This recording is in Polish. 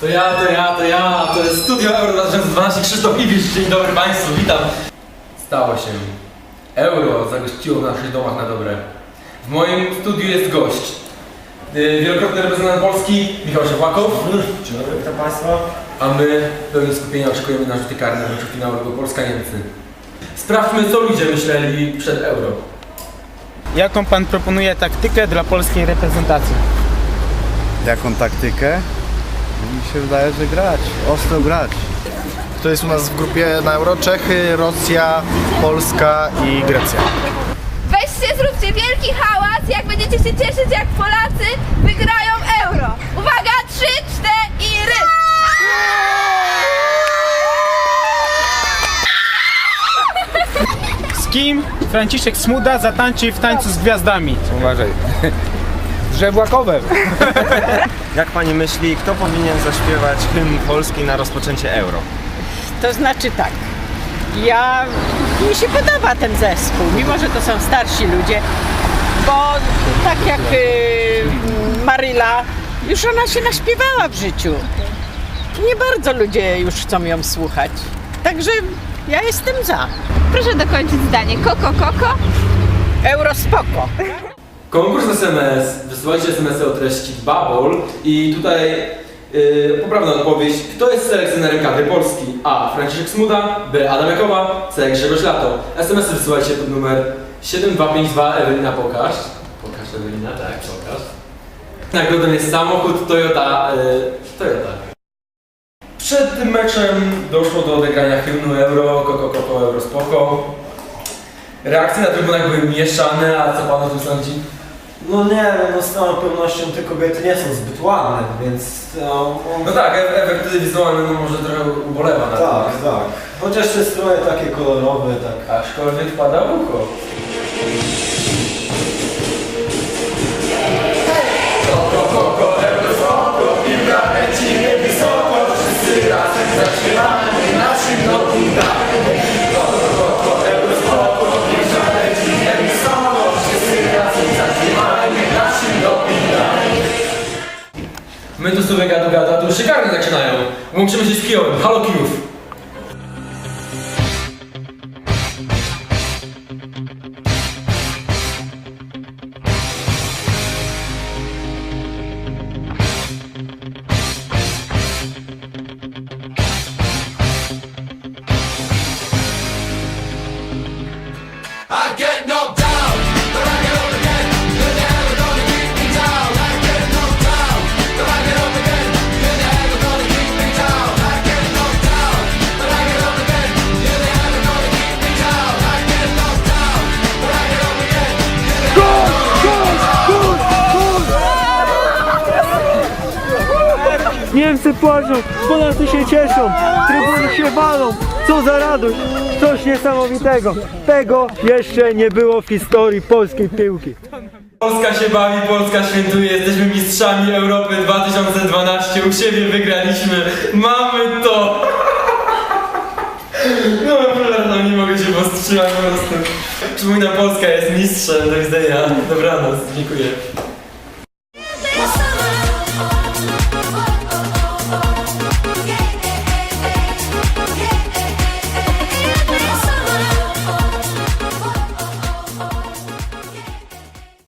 To ja, to ja, to ja, to jest Studio Euro 2012, Krzysztof Iwisz, dzień dobry Państwu, witam. Stało się. Euro zagościło w naszych domach na dobre. W moim studiu jest gość. Yy, Wielokrotny reprezentant Polski, Michał Siewłakow. Dzień dobry, witam Państwa. A my pełni skupienia oczekujemy na rzuty karne w meczu finałowego Polska-Niemcy. Sprawdźmy, co ludzie myśleli przed Euro. Jaką pan proponuje taktykę dla polskiej reprezentacji? Jaką taktykę? Mi się wydaje, że grać, ostro grać. To jest u nas w grupie na Euro Czechy, Rosja, Polska i Grecja. Weźcie, zróbcie wielki hałas, jak będziecie się cieszyć, jak Polacy wygrają euro. Uwaga, trzy, cztery! Z kim Franciszek Smuda zatańczy w tańcu z gwiazdami? Uważaj. Żebłakowem. Jak pani myśli, kto powinien zaśpiewać hymn Polski na rozpoczęcie euro? To znaczy tak. Ja mi się podoba ten zespół, mimo że to są starsi ludzie, bo tak jak y, Maryla, już ona się naśpiewała w życiu. Nie bardzo ludzie już chcą ją słuchać. Także ja jestem za. Proszę dokończyć zdanie. Koko, koko. Euro spoko. Konkurs SMS. Wysyłajcie SMS-y o treści Bubble i tutaj yy, poprawna odpowiedź. Kto jest selekcjonerem kadry Polski? A. Franciszek Smuda, B. Adam Jakowa, C. Grzegorz Lato. SMS-y wysyłajcie pod numer 7252 Ewelina Pokaż. Pokaż Ewelina, tak, pokaż. Nagrodą jest samochód Toyota, yy, Toyota. Przed tym meczem doszło do odegrania hymnu Euro, Koko Koko Euro Spoko. Reakcje na trybunach były mieszane, a co pan o tym sądzi? No nie, no z całą pewnością te kobiety nie są zbyt ładne, więc no, No tak, e- efekt wizualny no może trochę ubolewa na tak, tym. tak. Chociaż te stroje takie kolorowe, tak. Aczkolwiek wpada w ucho. My tu sobie gadu gadu, a tu szykarne zaczynają. Łączymy się z Kijowem. Halo Kijów. Niemcy płaczą, Polacy się cieszą, trybuny się walą, co za radość, coś niesamowitego. Tego jeszcze nie było w historii polskiej piłki. Polska się bawi, Polska świętuje, jesteśmy mistrzami Europy 2012, u siebie wygraliśmy, mamy to! No przepraszam, nie mogę się powstrzymać po prostu. Przypominam, Polska jest mistrzem, do widzenia, dobranoc, dziękuję.